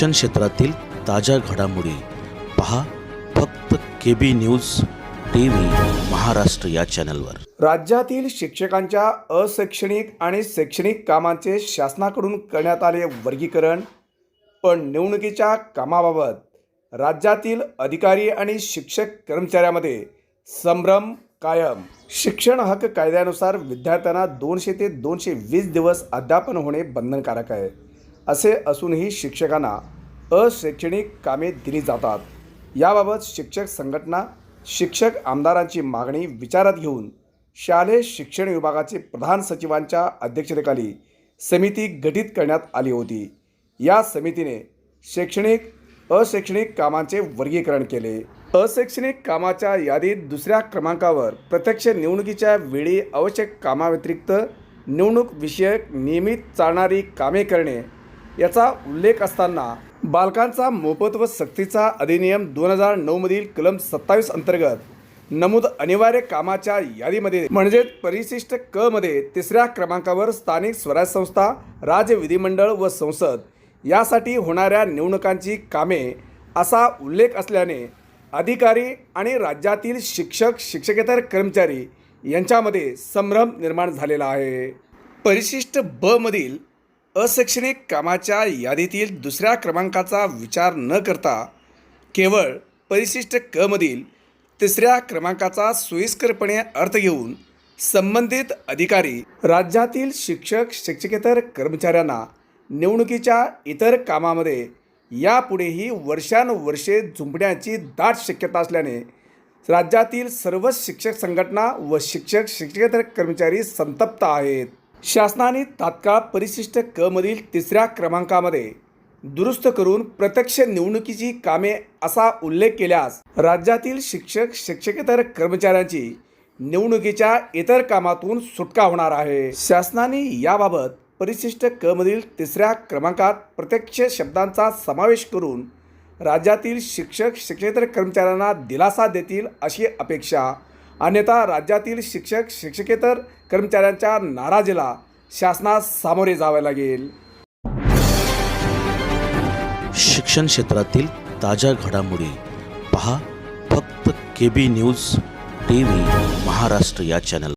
शिक्षण क्षेत्रातील ताज्या घडामोडी पहा फक्त K B news T V Maharashtra या चॅनलवर. राज्यातील शिक्षकांच्या अशैक्षणिक आणि शैक्षणिक कामांचे शासनाकडून करण्यात आले वर्गीकरण पण निवडणुकीच्या कामाबाबत राज्यातील अधिकारी आणि शिक्षक कर्मचाऱ्यामध्ये संभ्रम कायम. शिक्षण हक्क कायद्यानुसार विद्यार्थ्यांना दोनशे ते दोनशे वीस दिवस अध्यापन होणे बंधनकारक आहे. असे असूनही शिक्षकांना अशैक्षणिक कामे दिली जातात. याबाबत शिक्षक संघटना शिक्षक आमदारांची मागणी विचारात घेऊन शालेय शिक्षण विभागाचे प्रधान सचिवांच्या अध्यक्षतेखाली समिती गठीत करण्यात आली होती. या समितीने शैक्षणिक अशैक्षणिक कामांचे वर्गीकरण केले. अशैक्षणिक कामाच्या यादीत दुसऱ्या क्रमांकावर प्रत्यक्ष निवडणुकीच्या वेळी आवश्यक कामाव्यतिरिक्त निवडणूक विषयक नियमित चालणारी कामे करणे याचा उल्लेख असताना बालकांचा मोफत व सक्तीचा अधिनियम दोन हजार नऊमधील कलम सत्तावीस अंतर्गत नमूद अनिवार्य कामाच्या यादीमध्ये म्हणजेच परिशिष्ट क मध्ये तिसऱ्या क्रमांकावर स्थानिक स्वराज्य संस्था राज्य विधिमंडळ व संसद यासाठी होणाऱ्या निवडणुकांची कामे असा उल्लेख असल्याने अधिकारी आणि राज्यातील शिक्षक शिक्षकेतर कर्मचारी यांच्यामध्ये संभ्रम निर्माण झालेला आहे. परिशिष्ट ब मधील अशैक्षणिक कामाच्या यादीतील दुसऱ्या क्रमांकाचा विचार न करता केवळ परिशिष्ट क मधील तिसऱ्या क्रमांकाचा सोयीस्करपणे अर्थ घेऊन संबंधित अधिकारी राज्यातील शिक्षक शिक्षकेतर कर्मचाऱ्यांना निवडणुकीच्या इतर कामामध्ये यापुढेही वर्षानुवर्षे झुंपण्याची दाट शक्यता असल्याने राज्यातील सर्व शिक्षक संघटना व शिक्षक शिक्षकेतर कर्मचारी संतप्त आहेत. शासनाने तात्काळ परिशिष्ट क मधील तिसऱ्या क्रमांकामध्ये दुरुस्त करून प्रत्यक्ष निवडणुकीची कामे असा उल्लेख केल्यास राज्यातील शिक्षक शिक्षकेतर कर्मचाऱ्यांची निवडणुकीच्या इतर कामातून सुटका होणार आहे. शासनाने याबाबत परिशिष्ट क मधील तिसऱ्या क्रमांकात प्रत्यक्ष शब्दांचा समावेश करून राज्यातील शिक्षक शिक्षकेतर कर्मचाऱ्यांना दिलासा देतील अशी अपेक्षा अन्यथा राज्यातील शिक्षक शिक्षकेतर कर्मचाऱ्यांच्या नाराजीला शासनास सामोरे जावे लागेल. शिक्षण क्षेत्रातील ताज्या घडामोडी पहा फक्त K B news T V Maharashtra या चॅनल